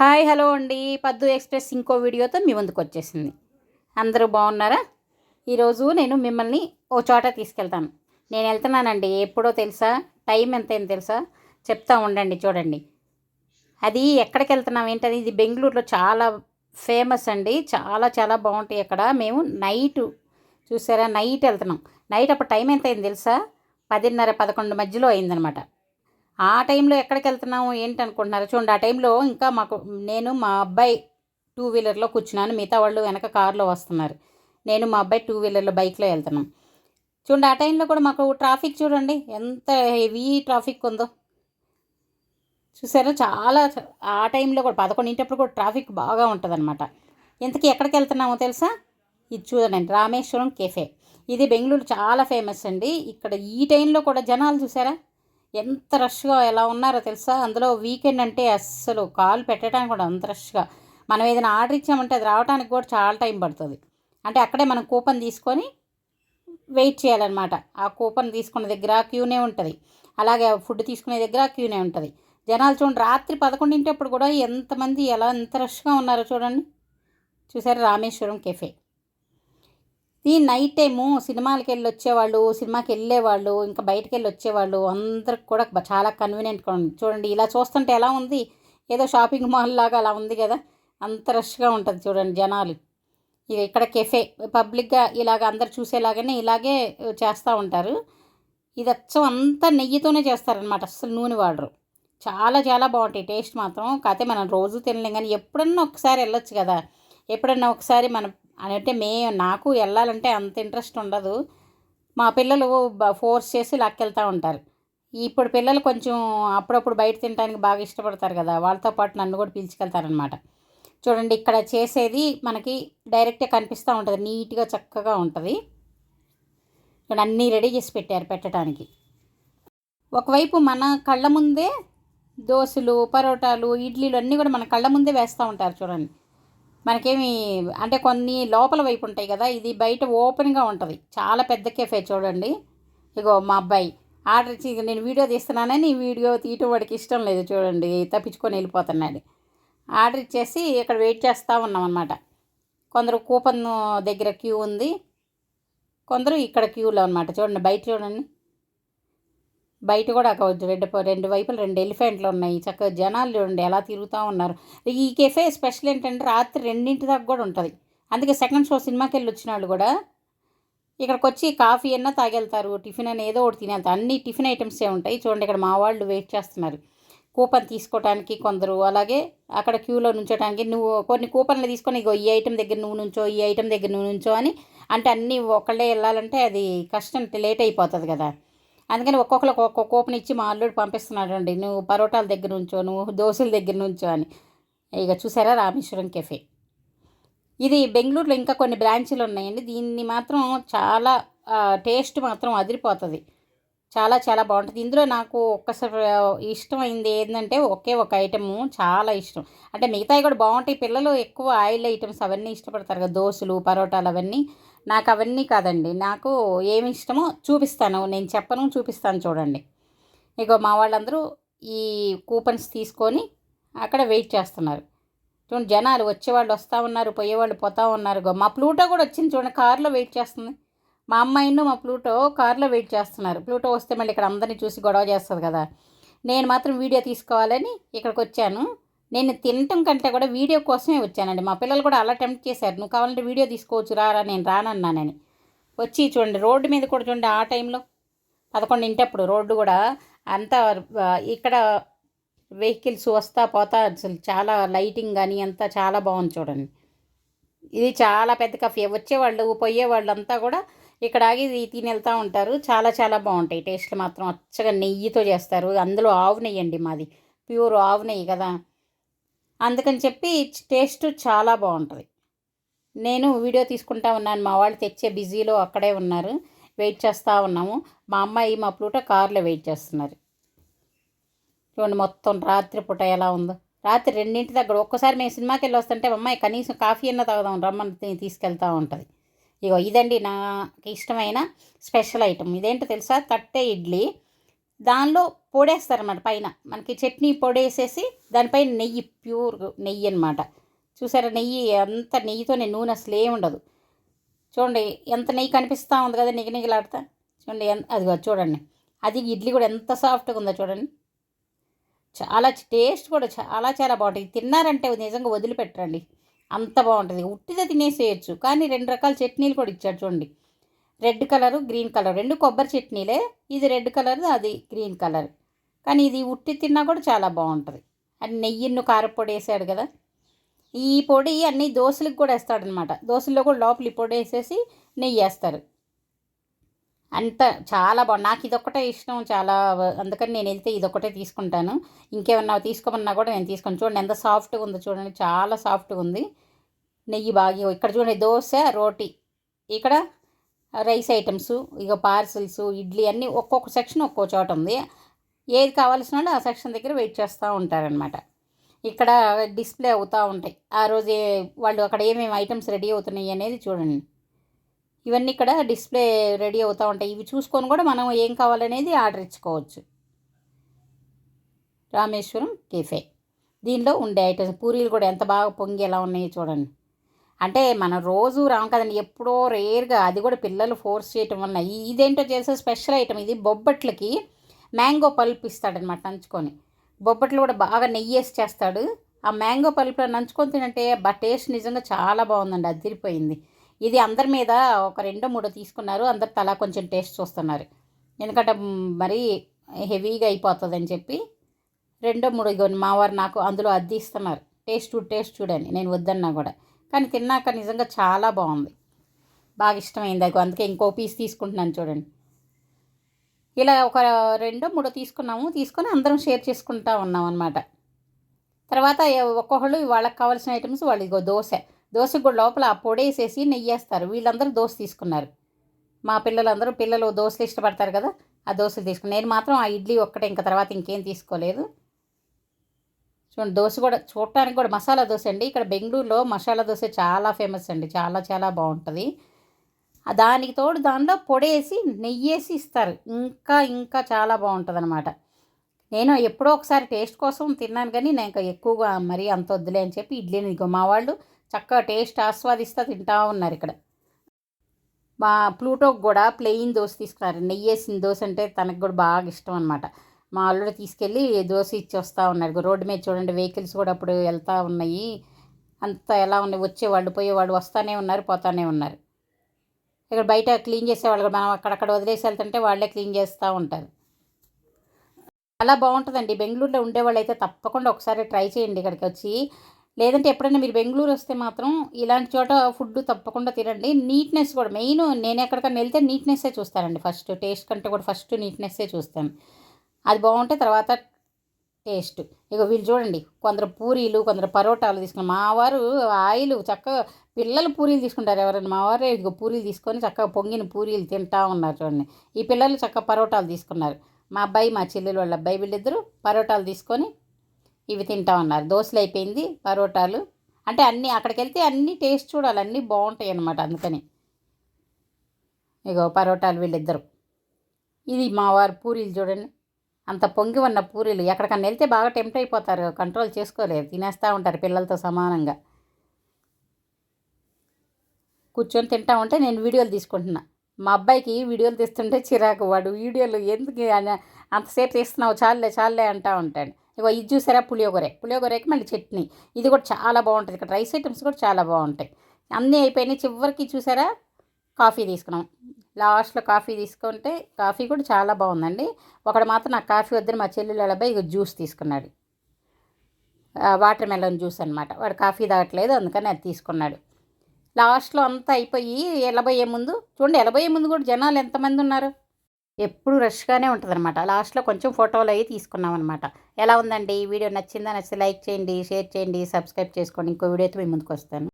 Hi hello అండి. పద్దు express ఇంకో వీడియోతో మీ ముందుకు వచ్చేసింది. అందరూ బాగున్నారా? ఈరోజు నేను మిమ్మల్ని ఓ చోట తీసుకెళ్తాను. నేను వెళ్తున్నానండి. ఎప్పుడో తెలుసా? టైం ఎంత అయింది తెలుసా? చెప్తా ఉండండి చూడండి. అది ఎక్కడికి వెళ్తున్నాం? ఏంటది? ఇది బెంగళూరులో చాలా ఫేమస్ అండి. చాలా చాలా బాగుంటాయి అక్కడ. మేము నైట్ చూసారా? నైట్ వెళ్తున్నాం. నైట్ అప్పుడు టైం ఎంత అయింది తెలుసా? పదిన్నర పదకొండు మధ్యలో అయిందనమాట. ఆ టైంలో ఎక్కడికి వెళ్తున్నాము ఏంటి అనుకుంటున్నారు చూడండి ఆ టైంలో ఇంకా మాకు నేను మా అబ్బాయి టూ వీలర్లో కూర్చున్నాను. మిగతా వాళ్ళు వెనక కారులో వస్తున్నారు. నేను మా అబ్బాయి టూ వీలర్లో బైక్లో వెళ్తున్నాం. చూడండి ఆ టైంలో కూడా మాకు ట్రాఫిక్ చూడండి ఎంత హెవీ ట్రాఫిక్ ఉందో. చూసారా? చాలా ఆ టైంలో కూడా పదకొండింటప్పుడు కూడా ట్రాఫిక్ బాగా ఉంటుందన్నమాట. ఇంతకీ ఎక్కడికి వెళ్తున్నామో తెలుసా? ఇది చూడండి రామేశ్వరం కెఫే ఇది బెంగళూరు చాలా ఫేమస్ అండి. ఇక్కడ ఈ టైంలో కూడా జనాలు చూసారా? ఎంత రష్గా ఎలా ఉన్నారో తెలుసా? అందులో వీకెండ్ అంటే అస్సలు కాలు పెట్టడానికి కూడా అంత రష్గా. మనం ఏదైనా ఆర్డర్ ఇచ్చామంటే అది రావడానికి కూడా చాలా టైం పడుతుంది. అంటే అక్కడే మనం కూపన్ తీసుకొని వెయిట్ చేయాలన్నమాట. ఆ కూపన్ తీసుకున్న దగ్గర క్యూనే ఉంటుంది. అలాగే ఫుడ్ తీసుకునే దగ్గర క్యూనే ఉంటుంది. జనాలు చూడండి రాత్రి పదకొండింటప్పుడు కూడా ఎంతమంది ఎలా ఎంత రష్గా ఉన్నారో చూడండి. చూసారు? రామేశ్వరం కెఫే. ఈ నైట్ టైము సినిమాలకి వెళ్ళి వచ్చేవాళ్ళు సినిమాకి వెళ్ళేవాళ్ళు ఇంకా బయటకు వెళ్ళి వచ్చేవాళ్ళు అందరికి కూడా చాలా కన్వీనియంట్గా ఉంది చూడండి ఇలా చూస్తుంటే ఎలా ఉంది? ఏదో షాపింగ్ మాల్ లాగా అలా ఉంది కదా? అంత రష్గా ఉంటుంది చూడండి జనాలు. ఇక ఇక్కడ కెఫే పబ్లిక్గా ఇలాగ అందరు చూసేలాగానే ఇలాగే చేస్తూ ఉంటారు. ఇది అచ్చం అంతా నెయ్యితోనే చేస్తారనమాట అస్సలు నూనె వాడరు. చాలా చాలా బాగుంటాయి టేస్ట్ మాత్రం. కాకపోతే మనం రోజు తినలేం కానీ ఎప్పుడన్నా ఒకసారి వెళ్ళొచ్చు కదా? ఎప్పుడన్నా ఒకసారి మనం అంటే మే నాకు వెళ్ళాలంటే అంత ఇంట్రెస్ట్ ఉండదు. మా పిల్లలు ఫోర్స్ చేసి లాక్కెళ్తూ ఉంటారు. ఇప్పుడు పిల్లలు కొంచెం అప్పుడప్పుడు బయట తినడానికి బాగా ఇష్టపడతారు కదా వాళ్ళతో పాటు నన్ను కూడా పిలుచుకెళ్తారనమాట చూడండి ఇక్కడ చేసేది మనకి డైరెక్ట్గా కనిపిస్తూ ఉంటుంది నీట్గా చక్కగా ఉంటుంది. ఇక్కడ అన్నీ రెడీ చేసి పెట్టారు పెట్టడానికి ఒకవైపు మన కళ్ళ ముందే దోశలు పరోటాలు ఇడ్లీలు అన్నీ కూడా మన కళ్ళ ముందే వేస్తూ ఉంటారు చూడండి. మనకేమి అంటే కొన్ని లోపల వైపు ఉంటాయి కదా ఇది బయట ఓపెన్గా ఉంటుంది. చాలా పెద్ద కెఫే చూడండి. ఇగో మా అబ్బాయి ఆర్డర్ ఇచ్చి నేను వీడియో తీస్తున్నానని ఈ వీడియో తీయటం వాడికి ఇష్టం లేదు చూడండి తప్పించుకొని వెళ్ళిపోతున్నాడు. ఆర్డర్ ఇచ్చేసి ఇక్కడ వెయిట్ చేస్తూ ఉన్నాం అనమాట కొందరు కూపన్ దగ్గర క్యూ ఉంది. కొందరు ఇక్కడ క్యూలో అనమాట చూడండి బయట చూడండి. బయట కూడా అక్కవచ్చు రెండు రెండు వైపులు రెండు ఎలిఫెంట్లు ఉన్నాయి. చక్కగా జనాలు చూడండి ఎలా తిరుగుతూ ఉన్నారు. ఈ కెఫే స్పెషల్ ఏంటంటే రాత్రి రెండింటి దాకా కూడా ఉంటుంది. అందుకే సెకండ్ షో సినిమాకి వెళ్ళి వచ్చిన వాళ్ళు కూడా ఇక్కడికి వచ్చి కాఫీ అన్నా తాగెళ్తారు. టిఫిన్ అని ఏదో ఒకటి తినేస్తారు అన్ని టిఫిన్ ఐటమ్సే ఉంటాయి. చూడండి ఇక్కడ మా వాళ్ళు వెయిట్ చేస్తున్నారు. కూపన్ తీసుకోవడానికి కొందరు. అలాగే అక్కడ క్యూలో నుంచోడానికి నువ్వు కొన్ని కూపన్లు తీసుకొని ఇగో ఈ ఐటెం దగ్గర నువ్వు నుంచో ఈ ఐటెం దగ్గర నువ్వు నుంచో అని అంటే అన్నీ ఒకళ్ళే వెళ్ళాలంటే అది కష్టం. లేట్ అయిపోతుంది కదా. అందుకని ఒక్కొక్కరికి ఒక్కొక్క కూపన్ ఇచ్చి మా అల్లుడు పంపిస్తున్నాడు అండి నువ్వు పరోటాల దగ్గర నుంచో నువ్వు దోశల దగ్గర నుంచో అని. ఇక చూసారా రామేశ్వరం కెఫే. ఇది బెంగళూరులో ఇంకా కొన్ని బ్రాంచీలు ఉన్నాయండి. దీన్ని మాత్రం చాలా టేస్ట్ మాత్రం అదిరిపోతుంది. చాలా చాలా బాగుంటుంది. ఇందులో నాకు ఒక్కసారి ఇష్టమైంది ఏంటంటే ఒకే ఒక ఐటము చాలా ఇష్టం. అంటే మిగతావి కూడా బాగుంటాయి. పిల్లలు ఎక్కువ ఆయిల్ ఐటమ్స్ అవన్నీ ఇష్టపడతారు కదా దోశలు పరోటాలు అవన్నీ. నాకు అవన్నీ కాదండి. నాకు ఏమి ఇష్టమో చూపిస్తాను. నేను చెప్పను చూపిస్తాను చూడండి. ఇగో మా వాళ్ళందరూ ఈ కూపన్స్ తీసుకొని అక్కడ వెయిట్ చేస్తున్నారు. చూడండి జనాలు వచ్చేవాళ్ళు వస్తూ ఉన్నారు పోయేవాళ్ళు పోతూ ఉన్నారు. ఇగో మా ప్లూటో కూడా వచ్చింది చూడండి కారులో వెయిట్ చేస్తుంది. మా అమ్మాయిను మా ప్లూటో కారులో వెయిట్ చేస్తున్నారు. ప్లూటో వస్తే మళ్ళీ ఇక్కడ అందరినీ చూసి గొడవ చేస్తుంది కదా. నేను మాత్రం వీడియో తీసుకోవాలని ఇక్కడికి వచ్చాను. నేను తినటం కంటే కూడా వీడియో కోసమే వచ్చానండి. మా పిల్లలు కూడా అలా అటెంప్ట్ చేశారు. నువ్వు కావాలంటే వీడియో తీసుకోవచ్చు రారా నేను రానన్నానని. వచ్చి చూడండి రోడ్డు మీద కూడా చూడండి ఆ టైంలో. పదకొండు ఇంటప్పుడు రోడ్డు కూడా అంతా ఇక్కడ వెహికల్స్ వస్తా పోతా అసలు చాలా లైటింగ్ కానీ అంతా చాలా బాగుంది చూడండి. ఇది చాలా పెద్ద కఫే. వచ్చేవాళ్ళు పోయేవాళ్ళు అంతా కూడా ఇక్కడ ఆగి ఇది తిని వెళ్తూ ఉంటారు. చాలా చాలా బాగుంటాయి. టేస్ట్ మాత్రం అచ్చగా నెయ్యితో చేస్తారు. అందులో ఆవు నెయ్యి అండి మాది. ప్యూర్ ఆవు నెయ్యి కదా. అందుకని చెప్పి టేస్ట్ చాలా బాగుంటుంది. నేను వీడియో తీసుకుంటా ఉన్నాను. మా వాళ్ళు తెచ్చే బిజీలో అక్కడే ఉన్నారు. వెయిట్ చేస్తూ ఉన్నాము. మా అమ్మాయి మా ప్లూట కార్లో వెయిట్ చేస్తున్నారు చూడండి మొత్తం రాత్రి పూట ఎలా ఉందో. రాత్రి రెండింటి దగ్గర ఒక్కసారి మేము సినిమాకి వెళ్ళి వస్తుంటే మా అమ్మాయి కనీసం కాఫీ అన్న తాగుదాం రమ్మని తీసుకెళ్తూ ఉంటుంది. ఇగో ఇదండి నాకు ఇష్టమైన స్పెషల్ ఐటమ్. ఇదేంటో తెలుసా? తట్టే ఇడ్లీ. దానిలో పొడేస్తారన్నమాట పైన. మనకి చట్నీ పొడేసేసి దానిపైన నెయ్యి ప్యూర్ నెయ్యి అనమాట చూసారా నెయ్యి? అంత నెయ్యితోనే నూనె అసలు ఏమి ఉండదు. చూడండి ఎంత నెయ్యి కనిపిస్తూ ఉంది కదా నిగనిగలాడుతా చూడండి అది చూడండి. అది ఇడ్లీ కూడా ఎంత సాఫ్ట్గా ఉందో చూడండి. చాలా టేస్ట్ కూడా చాలా చాలా బాగుంటుంది తిన్నారంటే నిజంగా వదిలిపెట్టరండి. అంత బాగుంటుంది. ఉట్టిదే తినేసేయచ్చు. కానీ రెండు రకాల చట్నీలు కూడా ఇచ్చాడు చూడండి. Red colour green colour. రెండు కొబ్బరి చట్నీలే. ఇది రెడ్ కలర్ అది గ్రీన్ కలర్. కానీ ఇది ఉట్టి తిన్నా కూడా చాలా బాగుంటుంది. అది నెయ్యిన్ను కారపొడి వేసాడు కదా. ఈ పొడి అన్ని దోశలకు కూడా వేస్తాడనమాట. దోశల్లో కూడా లోపల ఈ పొడి వేసేసి నెయ్యి వేస్తారు. అంత చాలా బాగుంది నాకు ఇదొక్కటే ఇష్టం. చాలా అందుకని నేను వెళ్తే ఇదొక్కటే తీసుకుంటాను. ఇంకేమన్నా తీసుకోమన్నా కూడా నేను తీసుకొని. చూడండి ఎంత సాఫ్ట్గా ఉందో చూడండి. చాలా సాఫ్ట్గా ఉంది. నెయ్యి బాగా ఇక్కడ చూడండి దోశ రోటీ. ఇక్కడ రైస్ ఐటమ్స్ ఇక పార్సిల్స్ ఇడ్లీ అన్నీ ఒక్కొక్క సెక్షన్ ఒక్కో చోట ఉంది. ఏది కావాల్సిన వాళ్ళు ఆ సెక్షన్ దగ్గర వెయిట్ చేస్తూ ఉంటారనమాట ఇక్కడ డిస్ప్లే అవుతూ ఉంటాయి. ఆ రోజు వాళ్ళు అక్కడ ఏమేమి ఐటమ్స్ రెడీ అవుతున్నాయి అనేది చూడండి. ఇవన్నీ ఇక్కడ డిస్ప్లే రెడీ అవుతూ ఉంటాయి. ఇవి చూసుకొని కూడా మనం ఏం కావాలనేది ఆర్డర్ ఇచ్చుకోవచ్చు. రామేశ్వరం కెఫే. దీనిలో ఉండే ఐటమ్స్ పూరీలు కూడా ఎంత బాగా పొంగి ఎలా ఉన్నాయో చూడండి. అంటే మనం రోజు రాం కదండి ఎప్పుడో రేర్గా అది కూడా పిల్లలు ఫోర్స్ చేయటం వల్ల ఇదేంటో చేసే స్పెషల్ ఐటమ్ ఇది బొబ్బట్లకి మ్యాంగో పల్ప్ ఇస్తాడనమాట నంచుకొని. బొబ్బట్లు కూడా బాగా నెయ్యి వేసి చేస్తాడు. ఆ మ్యాంగో పల్ప్లో నంచుకొని తినంటే బా టేస్ట్ నిజంగా చాలా బాగుందండి అదిరిపోయింది. ఇది అందరి మీద ఒక రెండో మూడో తీసుకున్నారు అందరు తలా కొంచెం టేస్ట్ చూస్తున్నారు. ఎందుకంటే మరీ హెవీగా అయిపోతుంది అని చెప్పి రెండో మూడో ఇగో మా వారు నాకు అందులో అద్దె ఇస్తున్నారు. టేస్ట్ టేస్ట్ చూడండి నేను వద్దన్నా కూడా. కానీ తిన్నాక నిజంగా చాలా బాగుంది. బాగా ఇష్టమైంది అది అందుకే ఇంకో పీస్ తీసుకుంటున్నాను చూడండి. ఇలా ఒక రెండో మూడో తీసుకున్నాము. తీసుకొని అందరం షేర్ చేసుకుంటా ఉన్నాం అనమాట తర్వాత ఒక్కొక్కళ్ళు వాళ్ళకి కావాల్సిన ఐటమ్స్ వాళ్ళు ఇగో దోశ. దోశ కూడా లోపల ఆ పొడి వేసేసి నెయ్యి వేస్తారు వీళ్ళందరూ దోశ తీసుకున్నారు. మా పిల్లలందరూ పిల్లలు దోశలు ఇష్టపడతారు కదా ఆ దోశలు తీసుకుని నేను మాత్రం ఆ ఇడ్లీ ఒక్కటే ఇంకా తర్వాత ఇంకేం తీసుకోలేదు. చూడండి దోశ కూడా చూడటానికి కూడా మసాలా దోశ అండి. ఇక్కడ బెంగళూరులో మసాలా దోశ చాలా ఫేమస్ అండి. చాలా చాలా బాగుంటుంది. దానికి తోడు దానిలో పొడేసి నెయ్యేసి ఇస్తారు. ఇంకా ఇంకా చాలా బాగుంటుంది అనమాట నేను ఎప్పుడో ఒకసారి టేస్ట్ కోసం తిన్నాను కానీ నేను ఇంకా ఎక్కువగా మరీ అంత వద్దులే అని చెప్పి ఇడ్లీని మా వాళ్ళు చక్కగా టేస్ట్ ఆస్వాదిస్తూ తింటా ఉన్నారు ఇక్కడ. మా ప్లూటోకి కూడా ప్లెయిన్ దోశ తీసుకున్నారు. నెయ్యి వేసిన దోశ అంటే తనకు కూడా బాగా ఇష్టం అనమాట మా అల్లుడు తీసుకెళ్ళి దోశ ఇచ్చి వస్తూ ఉన్నారు రోడ్డు మీద చూడండి వెహికల్స్ కూడా అప్పుడు వెళ్తూ ఉన్నాయి. అంత ఎలా ఉన్నాయి? వచ్చేవాళ్ళు పోయేవాళ్ళు వస్తూనే ఉన్నారు పోతూనే ఉన్నారు. ఇక్కడ బయట క్లీన్ చేసేవాళ్ళు మనం అక్కడక్కడ వదిలేసి వెళ్తుంటే వాళ్ళే క్లీన్ చేస్తూ ఉంటారు. చాలా బాగుంటుందండి. బెంగళూరులో ఉండేవాళ్ళు అయితే తప్పకుండా ఒకసారి ట్రై చేయండి ఇక్కడికి వచ్చి. లేదంటే ఎప్పుడైనా మీరు బెంగళూరు వస్తే మాత్రం ఇలాంటి చోట ఫుడ్ తప్పకుండా తినండి. నీట్నెస్ కూడా మెయిన్ నేను ఎక్కడికైనా వెళ్తే నీట్నెస్సే చూస్తానండి ఫస్ట్. టేస్ట్ కంటే కూడా ఫస్ట్ నీట్నెస్సే చూస్తాను. అది బాగుంటే తర్వాత టేస్ట్. ఇక వీళ్ళు చూడండి కొందరు పూరీలు కొందరు పరోటాలు తీసుకున్నారు మా వారు ఆయిల్ చక్కగా పిల్లలు పూరీలు తీసుకుంటారు ఎవరైనా. మా వారే ఇదిగో పూరీలు తీసుకొని చక్కగా పొంగిన పూరీలు తింటా ఉన్నారు చూడండి. ఈ పిల్లలు చక్కగా పరోటాలు తీసుకున్నారు. మా అబ్బాయి మా చెల్లెలు వాళ్ళ అబ్బాయి వీళ్ళిద్దరూ పరోటాలు తీసుకొని ఇవి తింటా ఉన్నారు. దోశలు అయిపోయింది పరోటాలు. అంటే అన్నీ అక్కడికి వెళ్తే అన్నీ టేస్ట్ చూడాలి అన్నీ బాగుంటాయి అన్నమాట అందుకని. ఇగో పరోటాలు వీళ్ళిద్దరు. ఇది మా వారు పూరీలు చూడండి. అంత పొంగి ఉన్న పూరీలు ఎక్కడికన్నా వెళ్తే బాగా టెంప్ట్ అయిపోతారు కంట్రోల్ చేసుకోలేరు తినేస్తూ ఉంటారు పిల్లలతో సమానంగా. కూర్చొని తింటా ఉంటే నేను వీడియోలు తీసుకుంటున్నా. మా అబ్బాయికి వీడియోలు తీస్తుంటే చిరాకు వాడు వీడియోలు ఎందుకు అంతసేపు తీస్తున్నావు చాలే చాలే అంటూ ఉంటాడు. ఇగో ఇది చూసారా పులియోగరే పులియోగరేకి మళ్ళీ చట్నీ. ఇది కూడా చాలా బాగుంటుంది. ఇక్కడ రైస్ ఐటమ్స్ కూడా చాలా బాగుంటాయి. అన్నీ అయిపోయినాయి. చివరికి చూసారా? కాఫీ తీసుకున్నాం. లాస్ట్లో కాఫీ తీసుకుంటే కాఫీ కూడా చాలా బాగుందండి. ఒకడు మాత్రం నాకు కాఫీ వద్దని మా చెల్లెలు అబ్బాయి ఇక జ్యూస్ తీసుకున్నాడు. వాటర్ మెలన్ జ్యూస్ అనమాట వాడు కాఫీ తాగట్లేదు అందుకని అది తీసుకున్నాడు. లాస్ట్లో అంతా అయిపోయి ఎలబోయే ముందు చూడండి ఎలబోయే ముందు కూడా జనాలు ఎంతమంది ఉన్నారు? ఎప్పుడు రష్గానే ఉంటుంది అనమాట లాస్ట్లో కొంచెం ఫోటోలు అవి తీసుకున్నాం అనమాట ఎలా ఉందండి? ఈ వీడియో నచ్చిందా? నచ్చితే లైక్ చేయండి షేర్ చేయండి సబ్స్క్రైబ్ చేసుకోండి. ఇంకో వీడియోతో మీ ముందుకు వస్తాను.